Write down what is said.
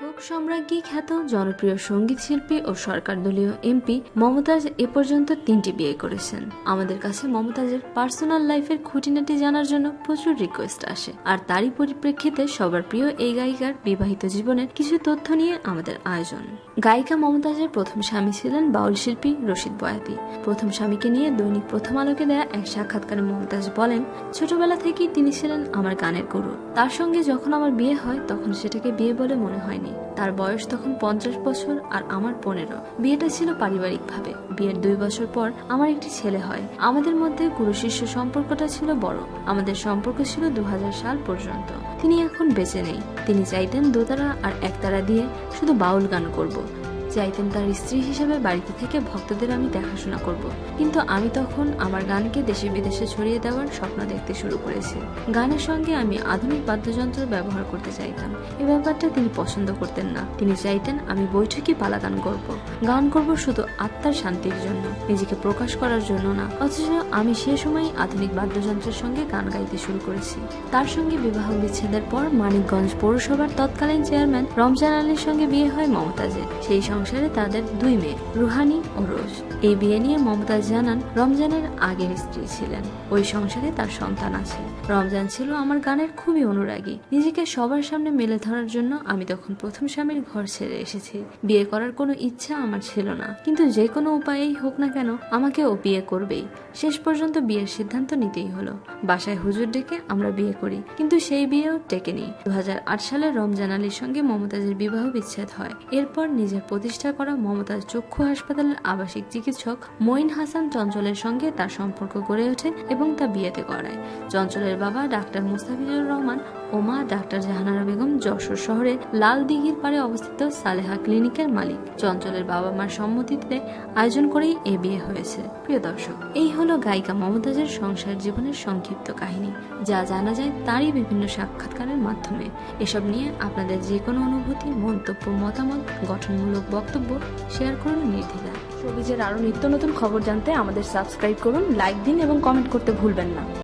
Folk সম্রাজ্ঞী খ্যাত জনপ্রিয় সংগীত শিল্পী ও সরকার দলীয় এমপি মমতাজ এ পর্যন্ত তিনটি বিয়ে করেছেন। আমাদের কাছে মমতাজের পার্সোনাল লাইফের খুঁটিনাটি জানার জন্য প্রচুর রিকোয়েস্ট আসে। আর তারই পরিপ্রেক্ষিতে সবার প্রিয় এই গায়িকার বিবাহিত জীবনের কিছু তথ্য নিয়ে আমাদের আয়োজন। গায়িকা মমতাজের প্রথম স্বামী ছিলেন বাউল শিল্পী রশিদ বয়াতি। প্রথম স্বামীকে নিয়ে দৈনিক প্রথম আলোকে দেয়া এক সাক্ষাৎকারে মমতাজ বলেন, ছোটবেলা থেকেই তিনি ছিলেন আমার গানের গুরু। তার সঙ্গে যখন আমার বিয়ে হয়, তখন সেটাকে বিয়ে বলে মনে হয়নি। তার বয়স তখন পঞ্চাশ বছর আর আমার পনেরো। বিয়েটা ছিল পারিবারিকভাবে। বিয়ের দুই বছর পর আমার একটি ছেলে হয়। আমাদের মধ্যে গুরু শিষ্য সম্পর্কটা ছিল বড়। আমাদের সম্পর্ক ছিল দু হাজার সাল পর্যন্ত। তিনি এখন বেঁচে নেই। তিনি চাইতেন দোতারা আর একতারা দিয়ে শুধু বাউল গান করব। চাইতেন তার স্ত্রী হিসেবে বাড়িতে থেকে ভক্তদের আমি দেখাশোনা করব। কিন্তু আমি তখন আমার গানকে দেশে বিদেশে ছড়িয়ে দেওয়ার স্বপ্ন দেখতে শুরু করেছি। গানের সঙ্গে আমি আধুনিক বাদ্যযন্ত্র ব্যবহার করতে চাইতাম। এ ব্যাপারটা তিনি পছন্দ করতেন না। তিনি চাইতেন আমি বৈঠকি পালা গান করব। গান করব শুধু আত্মার শান্তির জন্য, নিজেকে প্রকাশ করার জন্য না। অথচ আমি সে সময় আধুনিক বাদ্যযন্ত্রের সঙ্গে গান গাইতে শুরু করেছি। তার সঙ্গে বিবাহ বিচ্ছেদের পর মানিকগঞ্জ পৌরসভার তৎকালীন চেয়ারম্যান রমজান আলীর সঙ্গে বিয়ে হয় মমতাজের। সেই সংসারে তাদের দুই মেয়ে, রুহানি ও রোজ। এই বিয়ে নিয়ে মমতাজ জানান রমজানের আগের স্ত্রী ছিলেন। ওই সংসারে তার সন্তান আছে। রমজান ছিল আমার গানের খুবই অনুরাগী। নিজেকে সবার সামনে মেলে ধরার জন্য আমি তখন প্রথম স্বামীর ঘর ছেড়ে এসেছি। বিয়ে করার কোনো ইচ্ছা আমার ছিল না। কিন্তু যে কোনো উপায়েই হোক না কেন আমাকে ও বিয়ে করবেই। শেষ পর্যন্ত বিয়ের সিদ্ধান্ত নিতেই হলো। বাসায় হুজুর ডেকে আমরা বিয়ে করি, কিন্তু সেই বিয়েও টেকেনি দু হাজার আট সালে রমজান আলীর সঙ্গে মমতাজের বিবাহ বিচ্ছেদ হয়। এরপর নিজের প্রতিষ্ঠা করা মমতাজ চক্ষু হাসপাতালের আবাসিক চিকিৎসক মঈন হাসান চঞ্চলের সঙ্গে তার সম্পর্ক গড়ে ওঠে এবং তা বিয়েতে করায়। চঞ্চলের বাবা ডাক্তার মুস্তাফিজুর রহমান ও মা ডাক্তার জাহানারা বেগম যশোর শহরে লাল দিঘির পাড়ে অবস্থিত সালেহা ক্লিনিকের মালিক। চঞ্চলের বাবা মার সম্মতিতে আয়োজন করেই এ বিয়ে হয়েছে। প্রিয় দর্শক, এই হলো গায়িকা মমতাজের সংসার জীবনের সংক্ষিপ্ত কাহিনী। যা জানা যায় তারই বিভিন্ন সাক্ষাৎকারের মাধ্যমে। এসব নিয়ে আপনাদের যে কোনো অনুভূতি, মন্তব্য, মতামত গঠনমূলক বক্তব্য শেয়ার করুন নির্দ্বিধায়। সবিজের আরও নিত্য নতুন খবর জানতে আমাদের সাবস্ক্রাইব করুন, লাইক দিন এবং কমেন্ট করতে ভুলবেন না।